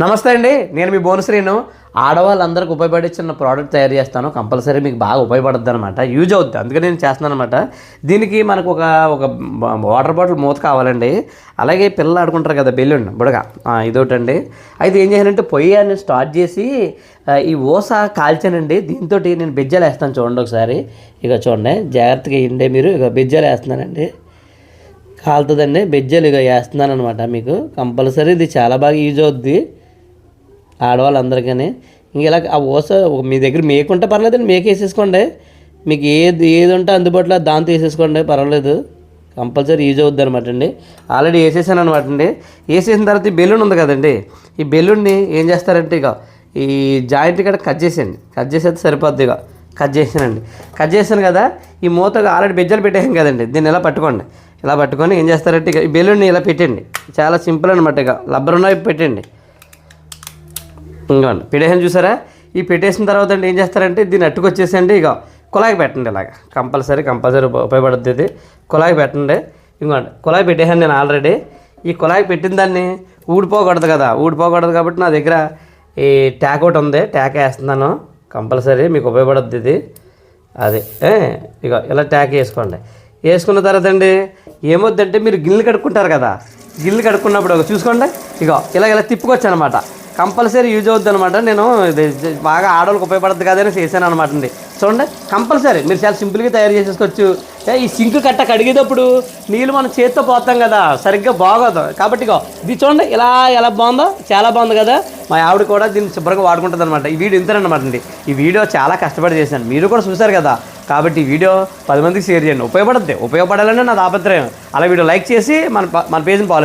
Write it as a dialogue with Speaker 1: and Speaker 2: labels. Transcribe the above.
Speaker 1: నమస్తే అండి నేను మీ బోనశ్రీను ఆడవాళ్ళందరికీ ఉపయోగపడే చిన్న ప్రోడక్ట్ తయారు చేస్తాను. కంపల్సరీ మీకు బాగా ఉపయోగపడుద్ది అనమాట యూజ్ అవుద్ది. అందుకే నేను చేస్తున్నాను అనమాట దీనికి మనకు ఒక ఒక వాటర్ బాటిల్ మూత కావాలండి. అలాగే పిల్లలు ఆడుకుంటారు కదా బెలూన్ బుడగ. ఆ, ఇదొకటండి. అయితే ఏం చేయాలంటే పొయ్యి అని స్టార్ట్ చేసి ఈ ఓస కాల్చానండి. దీంతో నేను బెజ్జాలు వేస్తాను చూడండి ఒకసారి. ఇక చూడండి జాగ్రత్తగా ఇండే మీరు. ఇక బెజ్జాలు వేస్తున్నానండి. కాలుతుందండి. బెజ్జలు ఇక వేస్తున్నాను అనమాట మీకు. కంపల్సరీ ఇది చాలా బాగా యూజ్ అవుద్ది. ఆడవాళ్ళందరికీ ఇంక ఇలా ఆ ఓస మీ దగ్గర మేకుంటే పర్లేదండి మేక వేసేసుకోండి మీకు ఏది ఏది ఉంటే అందుబాటులో దాంతో వేసేసుకోండి పర్వాలేదు. కంపల్సరీ యూజ్ అవుద్ది అనమాట అండి. ఆల్రెడీ వేసేసాను అనమాట అండి. వేసేసిన తర్వాత ఈ బెలూన్ ఉంది కదండి ఈ బెలూన్ని ఏం చేస్తారంటే ఇక ఈ జాయింట్ ఇక్కడ కట్ చేసేయండి. కట్ చేసేది సరిపోద్ది ఇక. కట్ చేసానండి. కట్ చేశాను కదా ఈ మూతకు ఆల్రెడీ బెజ్జలు పెట్టేసాం కదండి దీన్ని ఇలా పట్టుకోండి. ఇలా పట్టుకొని ఏం చేస్తారంటే ఇక ఈ బెలూన్ని ఇలా పెట్టండి. చాలా సింపుల్ అనమాట ఇక. లబ్బర్ ఉన్నవి పెట్టండి. ఇంకోండి పెట్టేసాను చూసారా? ఈ పెట్టేసిన తర్వాత అండి ఏం చేస్తారంటే దీన్ని అట్టుకొచ్చేసండి ఇక కులాయి పెట్టండి ఇలాగ. కంపల్సరీ కంపల్సరీ ఉపయోగపడుతుంది ఇది. కుళాయి పెట్టండి. ఇంకోండి కుళాయి పెట్టేసాను నేను ఆల్రెడీ. ఈ కులాయి పెట్టిన దాన్ని ఊడిపోకూడదు కదా. ఊడిపోకూడదు కాబట్టి నా దగ్గర ఈ ట్యాక్ ఒకటి ఉంది. ట్యాక్ వేస్తున్నాను. కంపల్సరీ మీకు ఉపయోగపడుద్ది ఇది. అది ఇక ఇలా ట్యాక్ వేసుకోండి. వేసుకున్న తర్వాత అండి ఏమొద్దంటే మీరు గిన్నెలు కడుక్కుంటారు కదా. గిన్నెలు కడుక్కున్నప్పుడు ఒక చూసుకోండి. ఇక ఇలా ఇలా తిప్పుకోవచ్చు అనమాట కంపల్సరీ యూజ్ అవుద్ది అనమాట. నేను ఇది బాగా ఆడవాళ్ళకి ఉపయోగపడుతుంది కదని చేశాను అనమాట అండి. చూడండి కంపల్సరీ. మీరు చాలా సింపుల్గా తయారు చేసేసుకోవచ్చు. ఈ సింక్ కట్ట కడిగేటప్పుడు నీళ్ళు మనం చేత్తో పోతాం కదా సరిగ్గా బాగోదు. కాబట్టి ఇగో ఇది చూడండి ఇలా ఎలా బాగుందో చాలా బాగుంది కదా. మా ఆవిడ కూడా దీన్ని శుభ్రంగా వాడుకుంటుంది అనమాట. ఈ వీడియో ఇంతేనమాట అండి. ఈ వీడియో చాలా కష్టపడి చేశాను. మీరు కూడా చూశారు కదా. కాబట్టి ఈ వీడియో పది మందికి షేర్ చేయండి. ఉపయోగపడుద్ది. ఉపయోగపడాలనే నా తాపత్రయం అలా వీడియో లైక్ చేసి మన మన పేజ్ని ఫాలో